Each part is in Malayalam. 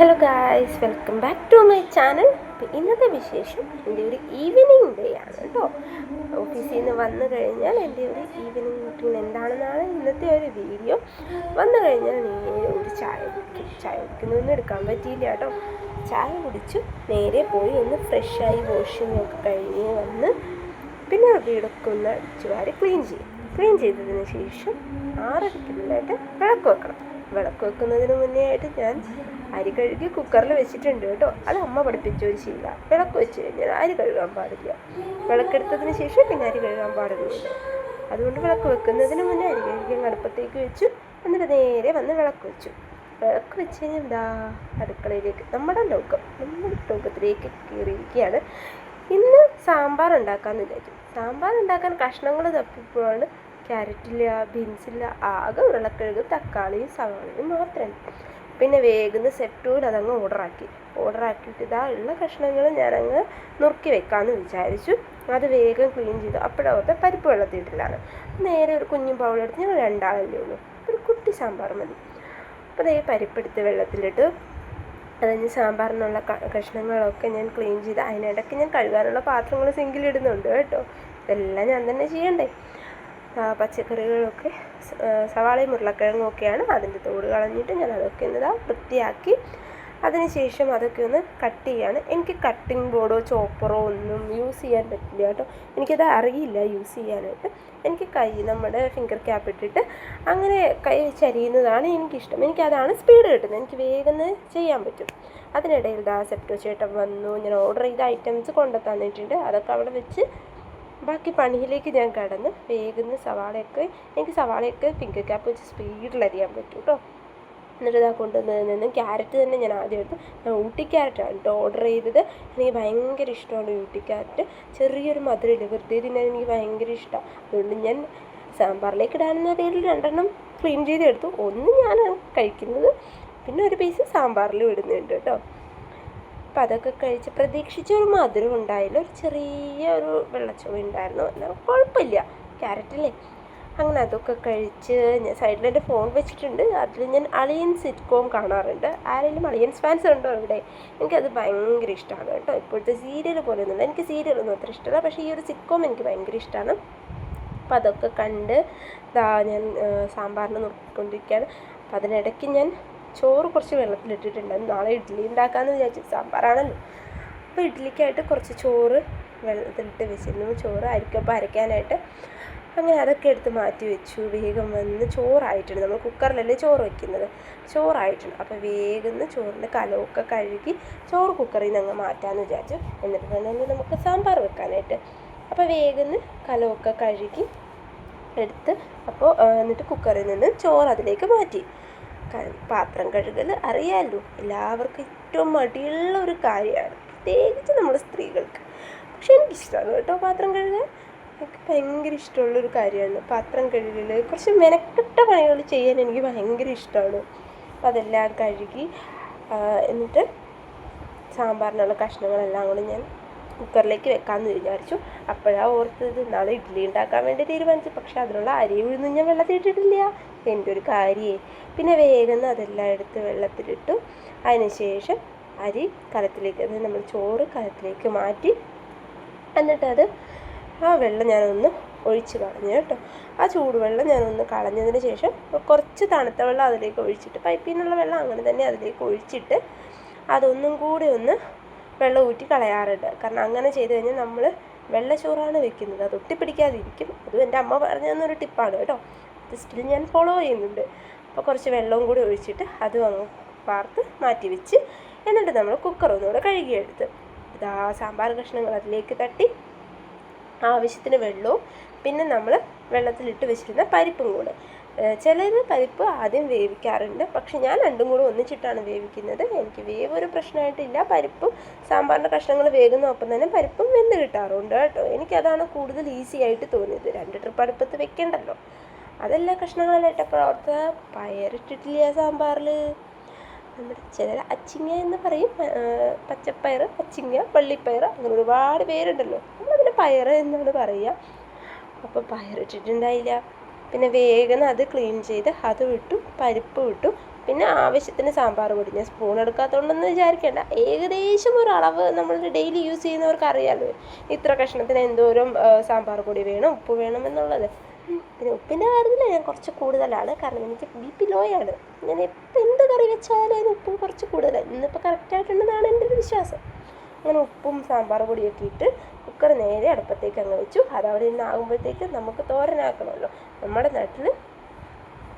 Hello guys welcome back to my channel ഇന്നത്തെ വിശേഷം എന്റെ ഒരു ഈവനിങ് ഡേ ആണ് കേട്ടോ ഓഫീസിൽ നിന്ന് വന്നു കഴിഞ്ഞാൽ എന്റെ ഒരു ഈവനിങ് റൂട്ടീൻ എന്താണെന്നാണ് ഇന്നത്തെ ഒരു വീഡിയോ വന്നു കഴിഞ്ഞാൽ നേരെ ഒരു ചായ കുടിക്കും. ചായ കുടിക്കുന്നൊന്നും എടുക്കാൻ പറ്റിയില്ല കേട്ടോ ചായ കുടിച്ചു നേരെ പോയി ഒന്ന് ഫ്രഷായി വാഷിംഗ് ഒക്കെ കഴിഞ്ഞ് വന്ന് പിന്നെ വീടൊക്കെ ഒന്ന് അടിച്ചുവാരി ക്ലീൻ ചെയ്യും. ക്ലീൻ ചെയ്തതിന് ശേഷം ആറരയ്ക്കുള്ളിലായിട്ട് വിളക്ക് വെക്കണം. വിളക്ക് വെക്കുന്നതിന് മുന്നേ ആയിട്ട് ഞാൻ അരി കഴുകി കുക്കറിൽ വെച്ചിട്ടുണ്ട് കേട്ടോ. അത് അമ്മ പഠിപ്പിച്ച ഒരു ശീല. വിളക്ക് വെച്ച് കഴിഞ്ഞാൽ അരി കഴുകാൻ പാടില്ല. വിളക്കെടുത്തതിന് ശേഷം പിന്നെ അരി കഴുകാൻ പാടുന്നില്ല. അതുകൊണ്ട് വിളക്ക് വെക്കുന്നതിന് മുന്നേ അരി കഴുകി അടുപ്പത്തേക്ക് വെച്ചു. എന്നിട്ട് നേരെ വന്ന് വിളക്ക് വെച്ചു. വിളക്ക് വെച്ച് കഴിഞ്ഞാൽ എന്താ? അടുക്കളയിലേക്ക് നമ്മുടെ ലോകം നമ്മുടെ ലോകത്തിലേക്ക് കയറിയിരിക്കുകയാണ്. ഇന്ന് സാമ്പാർ ഉണ്ടാക്കാൻ വിചാരിച്ചു. സാമ്പാർ ഉണ്ടാക്കാൻ കഷ്ണങ്ങൾ തപ്പിപ്പോഴാണ് ക്യാരറ്റില്ല ബീൻസില്ല ആകെ ഉരുളക്കിഴങ്ങ് തക്കാളിയും സവാളയും മാത്രമേ പിന്നെ വേഗം സെറ്റൂൽ അതങ്ങ് ഓർഡറാക്കി ഓർഡറാക്കിയിട്ട് ഇതാ ഉള്ള കഷ്ണങ്ങൾ ഞാനങ്ങ് നുറുക്കി വെക്കാമെന്ന് വിചാരിച്ചു. അത് വേഗം ക്ലീൻ ചെയ്തു. അപ്പോഴത്തെ പരിപ്പ് വെള്ളത്തിയിട്ടില്ലാണ് നേരെ ഒരു കുഞ്ഞു ബൗളെടുത്ത് ഞങ്ങൾ രണ്ടാളല്ലേ ഉള്ളൂ. ഒരു കുട്ടി സാമ്പാർ മതി. അപ്പോൾ അതേ പരിപ്പെടുത്ത് വെള്ളത്തിലിട്ട്. അത് കഴിഞ്ഞ് സാമ്പാറിനുള്ള കഷ്ണങ്ങളൊക്കെ ഞാൻ ക്ലീൻ ചെയ്ത് അതിനിടയ്ക്ക് ഞാൻ കഴുകാനുള്ള പാത്രങ്ങൾ സിങ്കിലിടുന്നുണ്ട് കേട്ടോ. ഇതെല്ലാം ഞാൻ തന്നെ ചെയ്യണ്ടേ? പച്ചക്കറികളൊക്കെ സവാളയും ഉരുളക്കിഴങ്ങും ഒക്കെയാണ് അതിന്റെ തോട് കളഞ്ഞിട്ട് ഞാൻ അതൊക്കെ ഒന്ന് വൃത്തിയാക്കി. അതിനുശേഷം അതൊക്കെ ഒന്ന് കട്ട് ചെയ്യാണ്. എനിക്ക് കട്ടിംഗ് ബോർഡോ ചോപ്പറോ ഒന്നും യൂസ് ചെയ്യാൻ പറ്റില്ല കേട്ടോ. എനിക്കത് അറിയില്ല യൂസ് ചെയ്യാനായിട്ട്. എനിക്ക് കൈ നമ്മുടെ ഫിംഗർ ക്യാപ്പ് ഇട്ടിട്ട് അങ്ങനെ കൈ വെച്ച് എനിക്കിഷ്ടം. എനിക്കതാണ് സ്പീഡ് കിട്ടുന്നത്. എനിക്ക് വേഗം ചെയ്യാൻ പറ്റും. അതിനിടയിൽ ദാ സെപ്റ്റോ ചേട്ടൻ വന്നു. ഞാൻ ഓർഡർ ചെയ്ത ഐറ്റംസ് കൊണ്ടു തന്നിട്ടുണ്ട് അതൊക്കെ അവിടെ വെച്ച് ബാക്കി പണിയിലേക്ക് ഞാൻ കടന്ന് വേഗം സവാളയൊക്കെ എനിക്ക് സവാളയൊക്കെ ഫിംഗർ ക്യാപ്പ് വെച്ച് സ്പീഡിൽ അരിയാൻ പറ്റും കേട്ടോ എന്നിട്ട് ഇതാ കൊണ്ടുവന്നതിൽ ക്യാരറ്റ് തന്നെ ഞാൻ ആദ്യം എടുത്ത് ഞാൻ ഊട്ടി ക്യാരറ്റാണ് കേട്ടോ ഓർഡർ ചെയ്തത്. എനിക്ക് ഭയങ്കര ഇഷ്ടമാണ് ഊട്ടി ക്യാരറ്റ് ചെറിയൊരു മധുരമില്ല വെറുതെ തിന്നാൻ എനിക്ക് ഭയങ്കര ഇഷ്ടമാണ് അതുകൊണ്ട് ഞാൻ സാമ്പാറിലേക്ക് ഇടാനെന്ന പേരിൽ രണ്ടെണ്ണം ക്ലീൻ ചെയ്തെടുത്തു. ഒന്ന് ഞാൻ കഴിക്കുന്നത്. പിന്നെ ഒരു പീസ് സാമ്പാറിൽ ഇടുന്നുണ്ട് കേട്ടോ അപ്പം അതൊക്കെ കഴിച്ച് പ്രതീക്ഷിച്ച ഒരു മധുരം ഉണ്ടായില്ല. ഒരു ചെറിയ ഒരു വെള്ളച്ചുവ ഉണ്ടായിരുന്നു. എന്നാൽ കുഴപ്പമില്ല. ക്യാരറ്റല്ലേ? അങ്ങനെ അതൊക്കെ കഴിച്ച് ഞാൻ സൈഡിൽ എന്റെ ഫോൺ വെച്ചിട്ടുണ്ട്. അതിൽ ഞാൻ അളിയൻ സിറ്റ്കോം കാണാറുണ്ട്. ആരെങ്കിലും അളിയൻസ് ഫാൻസ് ഉണ്ടോ ഇവിടെ എനിക്കത് ഭയങ്കര ഇഷ്ടമാണ് കേട്ടോ. ഇപ്പോഴത്തെ സീരിയൽ പോലെയൊന്നുമില്ല. എനിക്ക് സീരിയലൊന്നും അത്ര ഇഷ്ടമല്ല. പക്ഷേ ഈ ഒരു സിറ്റ്കോം എനിക്ക് ഭയങ്കര ഇഷ്ടമാണ്. അപ്പം അതൊക്കെ കണ്ട് ഞാൻ സാമ്പാറിന് നോക്കിക്കൊണ്ടിരിക്കുകയാണ് അപ്പം അതിനിടയ്ക്ക് ഞാൻ ചോറ് കുറച്ച് വെള്ളത്തിലിട്ടിട്ടുണ്ട്. നാളെ ഇഡ്ഡലി ഉണ്ടാക്കാമെന്ന് വിചാരിച്ചു സാമ്പാറാണല്ലോ. അപ്പോൾ ഇഡ്ഡലിക്കായിട്ട് കുറച്ച് ചോറ് വെള്ളത്തിലിട്ട് വെച്ചിരുന്നു. ചോറ് അരിക്കപ്പം അരയ്ക്കാനായിട്ട് അങ്ങനെ അതൊക്കെ എടുത്ത് മാറ്റി വെച്ചു. വേഗം വന്ന് ചോറായിട്ടുണ്ട്. നമ്മൾ കുക്കറിലല്ലേ ചോറ് വയ്ക്കുന്നത് ചോറായിട്ടുണ്ട്. അപ്പോൾ വേഗം ചോറിന്റെ കലമൊക്കെ കഴുകി ചോറ് കുക്കറിൽ നിന്ന് അങ്ങ് മാറ്റാമെന്ന് വിചാരിച്ചു. എന്നിട്ട് തന്നെ നമുക്ക് സാമ്പാർ വെക്കാനായിട്ട്. അപ്പോൾ വേഗം കലമൊക്കെ കഴുകി എടുത്ത് അപ്പോൾ എന്നിട്ട് കുക്കറിൽ നിന്ന് ചോറ് അതിലേക്ക് മാറ്റി. പാത്രം കഴുകൽ അറിയാമല്ലോ എല്ലാവർക്കും ഏറ്റവും മടിയുള്ള ഒരു കാര്യമാണ് പ്രത്യേകിച്ച് നമ്മൾ സ്ത്രീകൾക്ക്. പക്ഷെ എനിക്കിഷ്ടമാണ് കേട്ടോ പാത്രം കഴുകാൻ. എനിക്ക് ഭയങ്കര ഇഷ്ടമുള്ളൊരു കാര്യമാണ് പാത്രം കഴുകൽ കുറച്ച് മെനക്കെട്ട പണികൾ ചെയ്യാൻ എനിക്ക് ഭയങ്കര ഇഷ്ടമാണ് അതെല്ലാം കഴുകി എന്നിട്ട് സാമ്പാറിനുള്ള കഷ്ണങ്ങളെല്ലാം കൂടി ഞാൻ കുക്കറിലേക്ക് വെക്കാമെന്ന് വിചാരിച്ചു. അപ്പോഴാണ് ഓർത്തത് നാളെ ഇഡ്ഡലി ഉണ്ടാക്കാൻ വേണ്ടി തീരുമാനിച്ചു. പക്ഷെ അതിനുള്ള അരി ഉഴുന്നും ഞാൻ വെള്ളത്തിൽ ഇട്ടിട്ടില്ല. എന്റെ ഒരു കാര്യേ. പിന്നെ വേഗം അതെല്ലാം എടുത്ത് വെള്ളത്തിലിട്ടു. അതിനുശേഷം അരി കലത്തിലേക്ക് അതായത് നമ്മൾ ചോറ് കലത്തിലേക്ക് മാറ്റി. എന്നിട്ടത് ആ വെള്ളം ഞാനൊന്ന് ഒഴിച്ച് കളഞ്ഞു കേട്ടോ. ആ ചൂടുവെള്ളം ഞാനൊന്ന് കളഞ്ഞതിന് ശേഷം കുറച്ച് തണുത്ത വെള്ളം അതിലേക്ക് ഒഴിച്ചിട്ട് പൈപ്പിൽ നിന്നുള്ള വെള്ളം അങ്ങനെ തന്നെ അതിലേക്ക് ഒഴിച്ചിട്ട് അതൊന്നും കൂടി ഒന്ന് വെള്ളം ഊറ്റി കളയാറുണ്ട്. കാരണം അങ്ങനെ ചെയ്തു കഴിഞ്ഞാൽ നമ്മൾ വെള്ളച്ചോറാണ് വെക്കുന്നത്. അത് ഒട്ടിപ്പിടിക്കാതിരിക്കും. അതും എന്റെ അമ്മ പറഞ്ഞു തന്നൊരു ടിപ്പാണ് കേട്ടോ. അത് സ്റ്റിൽ ഞാൻ ഫോളോ ചെയ്യുന്നുണ്ട്. അപ്പോൾ കുറച്ച് വെള്ളവും കൂടി ഒഴിച്ചിട്ട് അതും അങ്ങ് വാർത്ത് മാറ്റി വെച്ച് എന്നിട്ട് നമ്മൾ കുക്കർ ഒന്നുകൂടെ കഴുകിയെടുത്ത്. ഇതാ സാമ്പാർ കഷ്ണങ്ങൾ അതിലേക്ക് തട്ടി. ആവശ്യത്തിന് വെള്ളവും പിന്നെ നമ്മൾ വെള്ളത്തിലിട്ട് വെച്ചിരുന്ന പരിപ്പും കൂടെ. ചിലർ പരിപ്പ് ആദ്യം വേവിക്കാറുണ്ട്. പക്ഷെ ഞാൻ രണ്ടും കൂടെ ഒന്നിച്ചിട്ടാണ് വേവിക്കുന്നത്. എനിക്ക് വേവ് ഒരു പ്രശ്നമായിട്ടില്ല. പരിപ്പും സാമ്പാറിന്റെ കഷ്ണങ്ങൾ ഒപ്പം തന്നെ പരിപ്പും വെന്ത് കിട്ടാറുണ്ട് കേട്ടോ. എനിക്കതാണ് കൂടുതൽ ഈസി ആയിട്ട് തോന്നിയത്. രണ്ട് ട്രിപ്പ് അടുപ്പത്ത് വെക്കണ്ടല്ലോ. അതെല്ലാം കഷ്ണങ്ങളെല്ലാം ഇട്ടപ്പോൾ അവിടുത്തെ പയറിട്ടിട്ടില്ല സാമ്പാറിൽ നമ്മുടെ ചിലർ അച്ചിങ്ങ എന്ന് പറയും. പച്ചപ്പയർ അച്ചിങ്ങ പള്ളിപ്പയർ അങ്ങനെ ഒരുപാട് പേരുണ്ടല്ലോ. നമ്മളതിന് പയർ എന്നാണ് പറയുക. അപ്പോൾ പയറിട്ടിട്ടുണ്ടായില്ല പിന്നെ വേഗം അത് ക്ലീൻ ചെയ്ത് അത് വിട്ടു പരിപ്പ് വിട്ടു. പിന്നെ ആവശ്യത്തിന് സാമ്പാർ പൊടി. ഞാൻ സ്പൂൺ എടുക്കാത്തതുകൊണ്ടൊന്നും വിചാരിക്കേണ്ട. ഏകദേശം ഒരു അളവ് നമ്മൾ ഡെയിലി യൂസ് ചെയ്യുന്നവർക്ക് അറിയാമല്ലോ ഇത്ര കഷ്ണത്തിന് എന്തോരം സാമ്പാർ പൊടി വേണം ഉപ്പ് വേണം എന്നുള്ളത്. പിന്നെ ഉപ്പിന്റെ കാര്യത്തിൽ ഞാൻ കുറച്ച് കൂടുതലാണ്. കാരണം എനിക്ക് ബി പി ലോയാണ് ഞാൻ എപ്പോൾ എന്ത് കറി വെച്ചാലും അതിന് ഉപ്പ് കുറച്ച് കൂടുതലാണ് ഇന്നിപ്പോൾ കറക്റ്റായിട്ടുണ്ടെന്നാണ് എന്റെ ഒരു വിശ്വാസം. അങ്ങനെ ഉപ്പും സാമ്പാർ പൊടിയൊക്കെ ഇട്ട് കുക്കർ നേരെ അടുപ്പത്തേക്ക് അങ്ങ് വെച്ചു. അതവിടെ നിന്ന് ആകുമ്പോഴത്തേക്ക് നമുക്ക് തോരനാക്കണമല്ലോ നമ്മുടെ നാട്ടിൽ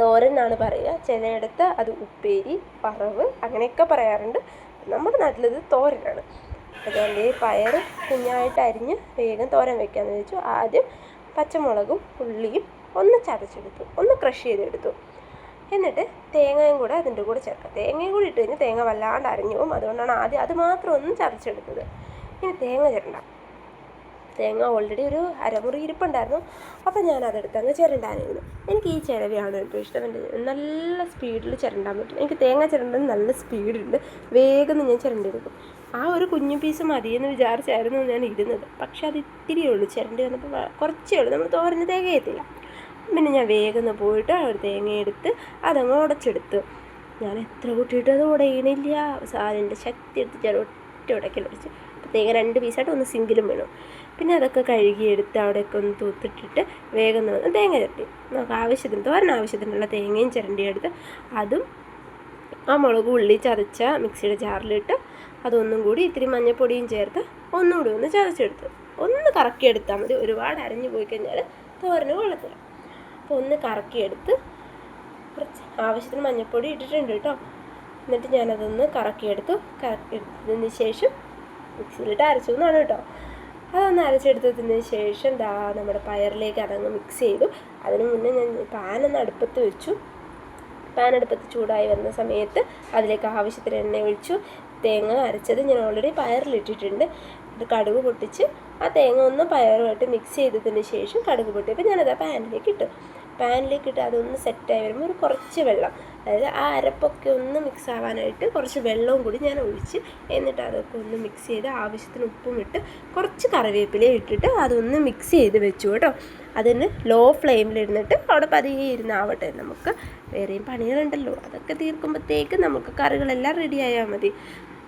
തോരനാണ് പറയുക. ചിലയിടത്ത് അത് ഉപ്പേരി പറവ് അങ്ങനെയൊക്കെ പറയാറുണ്ട്. നമ്മുടെ നാട്ടിലിത് തോരനാണ്. അതുകൊണ്ട് ഈ പയർ കുഞ്ഞായിട്ട് അരിഞ്ഞ് വേഗം തോരൻ വെക്കാമെന്ന് വെച്ചു ആദ്യം പച്ചമുളകും ഉള്ളിയും ഒന്ന് ചതച്ചെടുത്തു. ഒന്ന് ക്രഷ് ചെയ്തെടുത്തു. എന്നിട്ട് തേങ്ങയും കൂടെ അതിന്റെ കൂടെ ചേർക്കുക. തേങ്ങയും കൂടി ഇട്ട് കഴിഞ്ഞാൽ തേങ്ങ വല്ലാണ്ട് അരഞ്ഞു പോകും. അതുകൊണ്ടാണ് ആദ്യം അത് മാത്രം ഒന്ന് ചതച്ചെടുത്തത്. ഇനി തേങ്ങ ചേരണ്ട. തേങ്ങ ഓൾറെഡി ഒരു അരമുറി ഇരിപ്പുണ്ടായിരുന്നു. അപ്പോൾ ഞാൻ അതെടുത്ത് അങ്ങ് ചിരണ്ടാനായിരുന്നു. എനിക്ക് ഈ ചിരവിയാണ് ഏറ്റവും ഇഷ്ടം. എന്റെ നല്ല സ്പീഡിൽ ചിരണ്ടാൻ പറ്റും. എനിക്ക് തേങ്ങ ചിരണ്ടാൻ നല്ല സ്പീഡുണ്ട് വേഗം ഞാൻ ചിരണ്ടെടുക്കും ആ ഒരു കുഞ്ഞു പീസ് മതിയെന്ന് വിചാരിച്ചായിരുന്നു ഞാൻ ഇരുന്നത്. പക്ഷെ അത് ഇത്തിരിയേ ഉള്ളൂ. ചിരണ്ടി വന്നപ്പോൾ കുറച്ചേ ഉള്ളൂ. നമ്മൾ തോരന് തികയത്തില്ല പിന്നെ ഞാൻ വേഗം പോയിട്ട് ഒരു തേങ്ങ എടുത്ത് അതങ്ങ് ഉടച്ചെടുത്തു. ഞാൻ എത്ര കൂട്ടിയിട്ട് അത് ഉടയണില്ല. സാധനത്തിന്റെ ശക്തി എടുത്ത് ഞാൻ ഒറ്റ ഉടക്കൽ ഉടച്ചു തേങ്ങ രണ്ട് പീസായിട്ട് ഒന്ന് സിങ്കിലും വേണം. പിന്നെ അതൊക്കെ കഴുകിയെടുത്ത് അവിടെയൊക്കെ ഒന്ന് തൂത്തിട്ടിട്ട് വേഗം വന്ന് തേങ്ങ ചിരട്ടി. നമുക്ക് ആവശ്യത്തിന് തോരൻ ആവശ്യത്തിനുള്ള തേങ്ങയും ചിരണ്ടിയെടുത്ത് അതും ആ മുളക് ഉള്ളി ചതച്ച മിക്സിയുടെ ജാറിലിട്ട് അതൊന്നും കൂടി ഇത്തിരി മഞ്ഞപ്പൊടിയും ചേർത്ത് ഒന്നുകൂടി ഒന്ന് ചതച്ചെടുത്ത്. ഒന്ന് കറക്കിയെടുത്താൽ മതി. ഒരുപാട് അരഞ്ഞു പോയി കഴിഞ്ഞാൽ തോരന് കൊള്ളത്തില്ല. അപ്പോൾ ഒന്ന് കറക്കിയെടുത്ത് കുറച്ച് ആവശ്യത്തിന് മഞ്ഞൾപ്പൊടി ഇട്ടിട്ടുണ്ട് കേട്ടോ. എന്നിട്ട് ഞാനതൊന്ന് കറക്കിയെടുത്തു. കറക്കിയെടുത്തതിന് ശേഷം മിക്സിയിലിട്ട് അരച്ചു എന്നാണ് കേട്ടോ. അതൊന്ന് അരച്ചെടുത്തതിന് ശേഷം ദാ നമ്മുടെ പയറിലേക്ക് അതങ്ങ് മിക്സ് ചെയ്തു. അതിന് മുന്നേ ഞാൻ പാനൊന്ന് അടുപ്പത്ത് വെച്ചു. പാൻ അടുപ്പത്ത് ചൂടായി വരുന്ന സമയത്ത് അതിലേക്ക് ആവശ്യത്തിന് എണ്ണ ഒഴിച്ചു. തേങ്ങ അരച്ചത് ഞാൻ ഓൾറെഡി പയറിലിട്ടിട്ടുണ്ട്. ഇത് കടുക് പൊട്ടിച്ച് ആ തേങ്ങ ഒന്ന് പയറുമായിട്ട് മിക്സ് ചെയ്തതിന് ശേഷം കടുക് പൊട്ടിയപ്പോൾ ഞാനത് ആ പാനിലേക്ക് ഇട്ടു. പാനിലേക്ക് ഇട്ട് അതൊന്ന് സെറ്റായി വരുമ്പോൾ ഒരു കുറച്ച് വെള്ളം അതായത് ആ അരപ്പൊക്കെ ഒന്ന് മിക്സ് ആവാനായിട്ട് കുറച്ച് വെള്ളവും കൂടി ഞാൻ ഒഴിച്ച് എന്നിട്ട് അതൊക്കെ ഒന്ന് മിക്സ് ചെയ്ത് ആവശ്യത്തിന് ഉപ്പും ഇട്ട് കുറച്ച് കറിവേപ്പില ഇട്ടിട്ട് അതൊന്ന് മിക്സ് ചെയ്ത് വെച്ചു കേട്ടോ. അതിന് ലോ ഫ്ലെയിമിലിരുന്നിട്ട് അവിടെ പതിയെ ഇരുന്നാവട്ടെ. നമുക്ക് വേറെയും പണികളുണ്ടല്ലോ. അതൊക്കെ തീർക്കുമ്പോഴത്തേക്ക് നമുക്ക് കറികളെല്ലാം റെഡിയായാൽ മതി.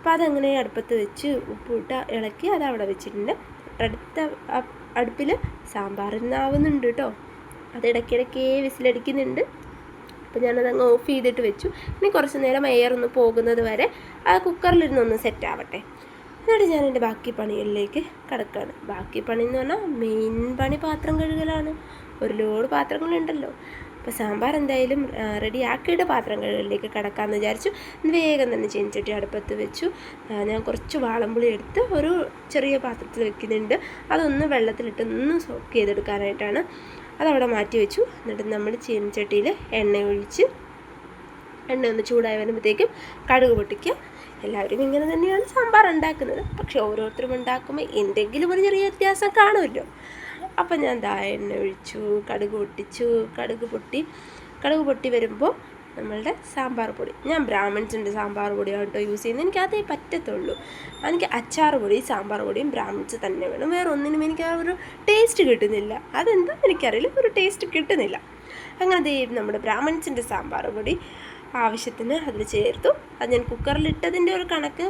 അപ്പോൾ അതങ്ങനെ അടുപ്പത്ത് വെച്ച് ഉപ്പിട്ട് ഇളക്കി അത് അവിടെ വെച്ചിട്ടുണ്ട്. അടുത്ത അടുപ്പിൽ സാമ്പാറിനാവുന്നുണ്ട് കേട്ടോ. അത് ഇടയ്ക്കിടയ്ക്ക് വിസിലടിക്കുന്നുണ്ട്. അപ്പോൾ ഞാനത് അങ്ങ് ഓഫ് ചെയ്തിട്ട് വെച്ചു. ഇനി കുറച്ച് നേരം എയർ ഒന്ന് പോകുന്നത് വരെ ആ കുക്കറിലിരുന്ന് ഒന്ന് സെറ്റ് ആവട്ടെ. എന്നിട്ട് ഞാൻ എന്റെ ബാക്കി പണികളിലേക്ക് കിടക്കുകയാണ് ബാക്കി പണി എന്ന് പറഞ്ഞാൽ മെയിൻ പണി പാത്രം കഴുകലാണ്. ഒരു ലോഡ് പാത്രങ്ങളുണ്ടല്ലോ. അപ്പോൾ സാമ്പാർ എന്തായാലും റെഡി ആക്കിയിട്ട് പാത്രങ്ങളിലേക്ക് കിടക്കാമെന്ന് വിചാരിച്ചു. വേഗം തന്നെ ചീനിച്ചട്ടി അടുപ്പത്ത് വെച്ചു. ഞാൻ കുറച്ച് വാളംപുളി എടുത്ത് ഒരു ചെറിയ പാത്രത്തിൽ വെക്കുന്നുണ്ട്. അതൊന്ന് വെള്ളത്തിലിട്ട് ഒന്ന് സോക്ക് ചെയ്തെടുക്കാനായിട്ടാണ്. അതവിടെ മാറ്റി വെച്ചു. എന്നിട്ട് നമ്മൾ ചീനിച്ചട്ടിയിൽ എണ്ണ ഒഴിച്ച് എണ്ണ ഒന്ന് ചൂടായി വരുമ്പോഴത്തേക്കും കടുക് പൊട്ടിക്കുക. എല്ലാവരും ഇങ്ങനെ തന്നെയാണ് സാമ്പാർ ഉണ്ടാക്കുന്നത് പക്ഷേ ഓരോരുത്തരും ഉണ്ടാക്കുമ്പോൾ എന്തെങ്കിലും ഒരു ചെറിയ വ്യത്യാസം കാണുമല്ലോ. അപ്പം ഞാൻ ദാ എണ്ണ ഒഴിച്ചു കടുക് പൊട്ടിച്ചു കടുക് പൊട്ടി. കടുക് പൊട്ടി വരുമ്പോൾ നമ്മളുടെ സാമ്പാർ പൊടി. ഞാൻ ബ്രാഹ്മിൺസിന്റെ സാമ്പാർ പൊടിയാണ് കേട്ടോ യൂസ് ചെയ്യുന്നത്. എനിക്ക് അതേ പറ്റത്തുള്ളൂ. എനിക്ക് അച്ചാർ പൊടി സാമ്പാർ പൊടിയും ബ്രാഹ്മിൺസ് തന്നെ വേണം. വേറെ ഒന്നിനും എനിക്ക് ആ ഒരു ടേസ്റ്റ് കിട്ടുന്നില്ല. അതെന്താ എനിക്കറിയില്ല. ഒരു ടേസ്റ്റ് കിട്ടുന്നില്ല. അങ്ങനെ ദേ നമ്മുടെ ബ്രാഹ്മിൺസിന്റെ സാമ്പാർ പൊടി ആവശ്യത്തിന് അതിൽ ചേർത്തു. അത് ഞാൻ കുക്കറിലിട്ടതിന്റെ ഒരു കണക്ക്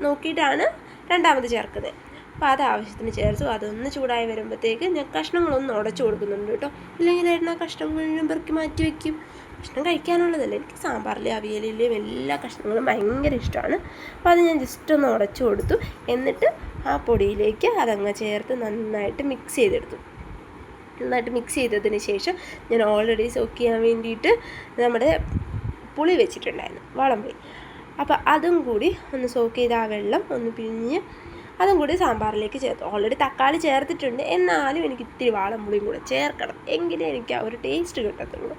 നോക്കിയിട്ടാണ് രണ്ടാമത് ചേർക്കുന്നത്. അപ്പോൾ അത് ആവശ്യത്തിന് ചേർത്തു. അതൊന്ന് ചൂടായി വരുമ്പോഴത്തേക്ക് ഞാൻ കഷ്ണങ്ങളൊന്ന് ഉടച്ചു കൊടുക്കുന്നുണ്ട് കേട്ടോ. ഇല്ലെങ്കിൽ ഏട്ടൻ ആ കഷ്ണം മുഴുവൻ പെറുക്കി മാറ്റി വയ്ക്കും. കഷ്ണം കഴിക്കാനുള്ളതല്ല. എനിക്ക് സാമ്പാറിലെ അവിയലിലെയും എല്ലാ കഷ്ണങ്ങളും ഭയങ്കര ഇഷ്ടമാണ്. അപ്പോൾ അത് ഞാൻ ജസ്റ്റ് ഒന്ന് ഉടച്ചു കൊടുത്തു. എന്നിട്ട് ആ പൊടിയിലേക്ക് അതങ്ങ് ചേർത്ത് നന്നായിട്ട് മിക്സ് ചെയ്തെടുത്തു. നന്നായിട്ട് മിക്സ് ചെയ്തതിന് ശേഷം ഞാൻ ഓൾറെഡി സോക്ക് ചെയ്യാൻ വേണ്ടിയിട്ട് നമ്മുടെ പുളി വെച്ചിട്ടുണ്ടായിരുന്നു. വളം പോയി അപ്പോൾ അതും കൂടി ഒന്ന് സോക്ക് ചെയ്ത് ആ വെള്ളം ഒന്ന് പിഴിഞ്ഞ് അതും കൂടി സാമ്പാറിലേക്ക് ചേർത്തു. ഓൾറെഡി തക്കാളി ചേർത്തിട്ടുണ്ട്. എന്നാലും എനിക്ക് ഇത്തിരി വാളംപുളിയും കൂടെ ചേർക്കണം. എങ്കിലേ എനിക്ക് ആ ഒരു ടേസ്റ്റ് കിട്ടത്തുള്ളൂ.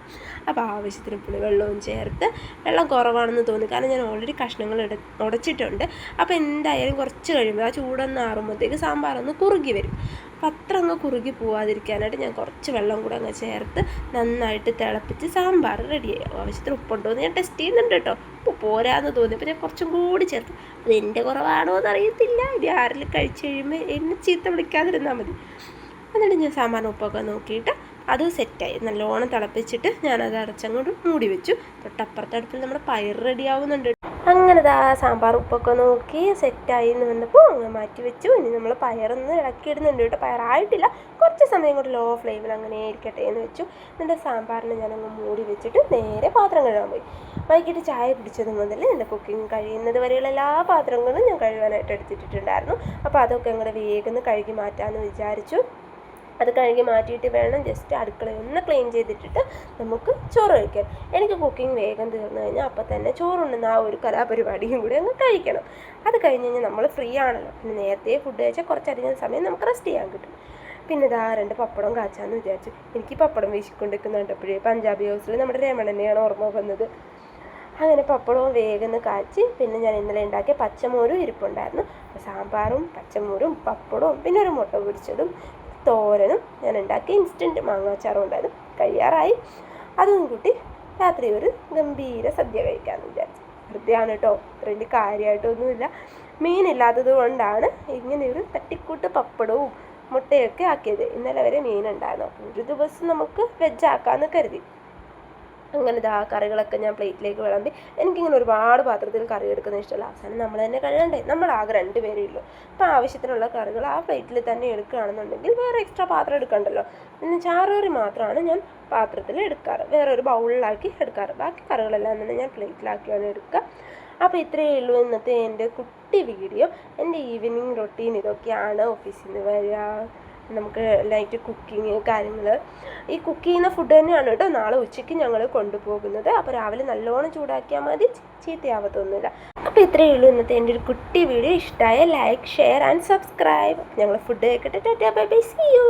അപ്പോൾ ആവശ്യത്തിന് പുളി വെള്ളവും ചേർത്ത് വെള്ളം കുറവാണെന്ന് തോന്നി കാരണം ഞാൻ ഓൾറെഡി കഷ്ണങ്ങൾ ഉടച്ചിട്ടുണ്ട്. അപ്പോൾ എന്തായാലും കുറച്ച് കഴിയുമ്പോൾ ആ ചൂടൊന്ന് ആറുമ്പോഴത്തേക്ക് സാമ്പാർ ഒന്ന് കുറുകി വരും. അപ്പം അത്ര അങ്ങ് കുറുകി പോവാതിരിക്കാനായിട്ട് ഞാൻ കുറച്ച് വെള്ളം കൂടെ അങ്ങ് ചേർത്ത് നന്നായിട്ട് തിളപ്പിച്ച് സാമ്പാർ റെഡിയായി ആവശ്യത്തിന് ഉപ്പുണ്ടോ എന്ന് ഞാൻ ടെസ്റ്റ് ചെയ്യുന്നുണ്ട് കേട്ടോ. ഉപ്പ് പോരാന്ന് തോന്നി. പിന്നെ കുറച്ചും കൂടി ചേർത്ത്. അത് എന്റെ കുറവാണോ എന്ന് അറിയത്തില്ല. ഇത് ആരെങ്കിലും കഴിച്ചു കഴിയുമ്പോൾ എന്നെ ചീത്ത വിളിക്കാതിരുന്നാൽ മതി. എന്നിട്ട് ഞാൻ സാമ്പാറിന് ഉപ്പൊക്കെ നോക്കിയിട്ട് അത് സെറ്റായി. നല്ലോണം തിളപ്പിച്ചിട്ട് ഞാനത് അടച്ചങ്ങോട്ട് മൂടി വെച്ചു. തൊട്ടപ്പുറത്തെ അടുപ്പിൽ നമ്മുടെ പയർ റെഡി ആവുന്നുണ്ട് അങ്ങനെ ഇതാ സാമ്പാർ ഉപ്പൊക്കെ നോക്കി സെറ്റായി എന്ന് വന്നപ്പോൾ അങ്ങനെ മാറ്റി വെച്ചു. ഇനി നമ്മൾ പയറൊന്ന് ഇളക്കിയിടുന്നുണ്ട് കേട്ടോ. പയറായിട്ടില്ല. കുറച്ച് സമയം കൊണ്ട് ലോ ഫ്ലെയിമിൽ അങ്ങനെ ഇരിക്കട്ടെ എന്ന് വെച്ചു. എന്നിട്ട് സാമ്പാറിന് ഞാനങ്ങ് മൂടി വെച്ചിട്ട് നേരെ പാത്രം കഴുകാൻ പോയി. വൈകിട്ട് ചായ കുടിച്ചത് മുതൽ എന്റെ കുക്കിംഗ് കഴിയുന്നത് വരെയുള്ള എല്ലാ പാത്രങ്ങളും ഞാൻ കഴുകാനായിട്ട് എടുത്തിട്ടുണ്ടായിരുന്നു അപ്പോൾ അതൊക്കെ അങ്ങോട്ട് വേഗം കഴുകി മാറ്റാമെന്ന് വിചാരിച്ചു. അത് കഴുകി മാറ്റിയിട്ട് വേണം ജസ്റ്റ് അടുക്കള ഒന്ന് ക്ലീൻ ചെയ്തിട്ടിട്ട് നമുക്ക് ചോറ് കഴിക്കാൻ. എനിക്ക് കുക്കിംഗ് വേഗം തീർന്നു കഴിഞ്ഞാൽ അപ്പം തന്നെ ചോറുണ്ടെന്ന് ആ ഒരു കലാപരിപാടിയും കൂടി അങ്ങ് കഴിക്കണം. അത് കഴിഞ്ഞ് കഴിഞ്ഞാൽ നമ്മൾ ഫ്രീ ആണല്ലോ. പിന്നെ നേരത്തെ ഫുഡ് കഴിച്ചാൽ കുറച്ചധികം സമയം നമുക്ക് റെസ്റ്റ് ചെയ്യാൻ കിട്ടും. പിന്നെ ഇതാ രണ്ട് പപ്പടം കാച്ചാന്ന് വിചാരിച്ചു. എനിക്ക് പപ്പടം വീശിക്കൊണ്ടിരിക്കുന്ന കണ്ടപ്പോഴേ പഞ്ചാബി ഹൗസിൽ നമ്മുടെ രമണനെയാണ് ഓർമ്മ വന്നത്. അങ്ങനെ പപ്പടവും വേഗം കാച്ചി പിന്നെ ഞാൻ ഇന്നലെ ഉണ്ടാക്കിയ പച്ചമോരും ഇരിപ്പുണ്ടായിരുന്നു. സാമ്പാറും പച്ചമോരും പപ്പടവും പിന്നെ ഒരു മുട്ട പൊരിച്ചതും തോരനും ഞാൻ ഉണ്ടാക്കി ഇൻസ്റ്റന്റ് മാങ്ങാച്ചാറും ഉണ്ടായിരുന്നു. കഴിയാറായി. അതും കൂട്ടി രാത്രി ഒരു ഗംഭീര സദ്യ കഴിക്കാമെന്ന് വിചാരിച്ചു. വെറുതെയാണ് കേട്ടോ വലിയ കാര്യമായിട്ടൊന്നുമില്ല മീനില്ലാത്തത് കൊണ്ടാണ് ഇങ്ങനെ ഒരു തട്ടിക്കൂട്ട് പപ്പടവും മുട്ടയൊക്കെ ആക്കിയത്. ഇന്നലെ വരെ മീനുണ്ടായിരുന്നു. ഒരു ദിവസം നമുക്ക് വെജ് ആക്കാമെന്ന് കരുതി. അങ്ങനെ ദാ കറികളൊക്കെ ഞാൻ പ്ലേറ്റിലേക്ക് വിളമ്പി എനിക്കിങ്ങനെ ഒരുപാട് പാത്രത്തിൽ കറി എടുക്കുന്ന ഇഷ്ടമല്ല. അവസാനം നമ്മൾ തന്നെ കഴുകണ്ടേ? നമ്മൾ ആകെ രണ്ട് പേരേ ഉള്ളൂ. അപ്പോൾ ആവശ്യത്തിനുള്ള കറികൾ ആ പ്ലേറ്റിൽ തന്നെ എടുക്കുകയാണെന്നുണ്ടെങ്കിൽ വേറെ എക്സ്ട്രാ പാത്രം എടുക്കണ്ടല്ലോ? പിന്നെ ചാറുകറി മാത്രമാണ് ഞാൻ പാത്രത്തിൽ എടുക്കാറ്. വേറെ ഒരു ബൗളിലാക്കി എടുക്കാറ്. ബാക്കി കറികളെല്ലാം തന്നെ ഞാൻ പ്ലേറ്റിലാക്കിയാണ് എടുക്കുക. അപ്പോൾ ഇത്രയേ ഉള്ളൂ ഇന്നത്തെ എന്റെ കുട്ടി വീഡിയോ. എന്റെ ഈവനിങ് റൊട്ടീൻ ഇതൊക്കെയാണ് ഓഫീസിൽ നിന്ന് വരിക. നമുക്ക് നൈറ്റ് കുക്കിങ് കാര്യങ്ങൾ ഈ കുക്ക് ചെയ്യുന്ന ഫുഡ് തന്നെയാണ് കേട്ടോ നാളെ ഉച്ചയ്ക്ക് ഞങ്ങൾ കൊണ്ടുപോകുന്നത്. അപ്പോൾ രാവിലെ നല്ലോണം ചൂടാക്കിയാൽ മതി. ചീത്തയാവത്തൊന്നുമില്ല അപ്പോൾ ഇത്രയേ ഉള്ളൂ ഇന്നത്തെ എന്റെ ഒരു കുട്ടി വീഡിയോ ഇഷ്ടമായ ലൈക്ക് ഷെയർ ആൻഡ് സബ്സ്ക്രൈബ് ഞങ്ങൾ ഫുഡ് കഴിക്കട്ടെ tata bye bye see you